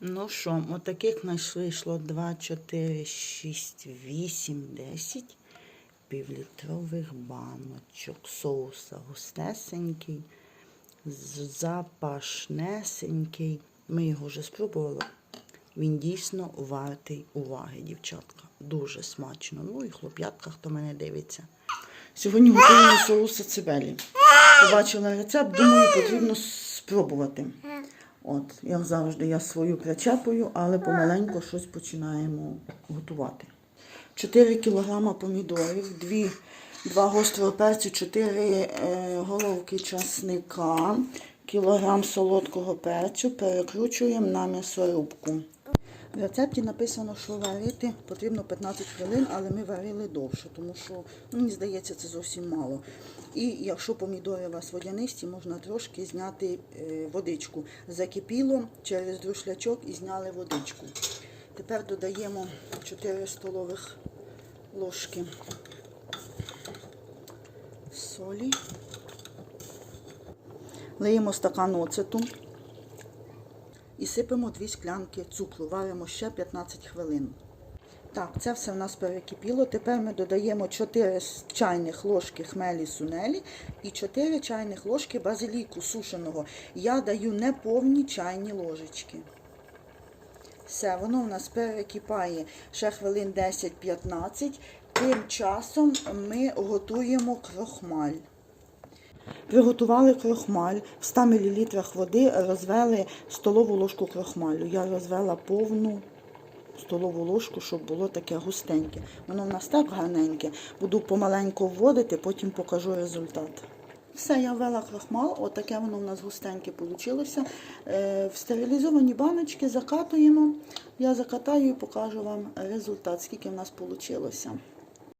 Ну що, отаких нас вийшло 2, 4, 6, 8, 10 півлітрових баночок соуса густесенький, запашнесенький. Ми його вже спробували. Він дійсно вартий уваги, дівчатка. Дуже смачно. Ну і хлоп'ятка, хто мене дивиться. Сьогодні готуємо соуса цибелі. Побачила рецепт, думаю, потрібно спробувати. От, як завжди, я свою причепую, але помаленьку щось починаємо готувати. 4 кг помідорів, 2, 2 гострого перцю, 4 е, головки часника, кілограм солодкого перцю перекручуємо на м'ясорубку. В рецепті написано, що варити потрібно 15 хвилин, але ми варили довше, тому що, ну, мені здається, це зовсім мало. І якщо помідори у вас водянисті, можна трошки зняти е, водичку. Закипіло через друшлячок і зняли водичку. Тепер додаємо 4 столових ложки солі. Лиємо стакан оцету і сипемо 2 склянки цукру. Варимо ще 15 хвилин. Так, це все в нас перекипіло. Тепер ми додаємо 4 чайних ложки хмелі сунелі і 4 чайних ложки базиліку сушеного. Я даю неповні чайні ложечки. Все, воно у нас перекипає ще хвилин 10-15. Тим часом ми готуємо крохмаль. Приготували крохмаль. В 100 мл води розвели столову ложку крохмалю. Я розвела повну столову ложку, щоб було таке густеньке. Воно в нас так гарненьке. Буду помаленьку вводити, потім покажу результат. Все, я ввела крохмал, отаке воно в нас густеньке вийшло. В стерилізовані баночки закатуємо. Я закатаю і покажу вам результат, скільки в нас вийшло.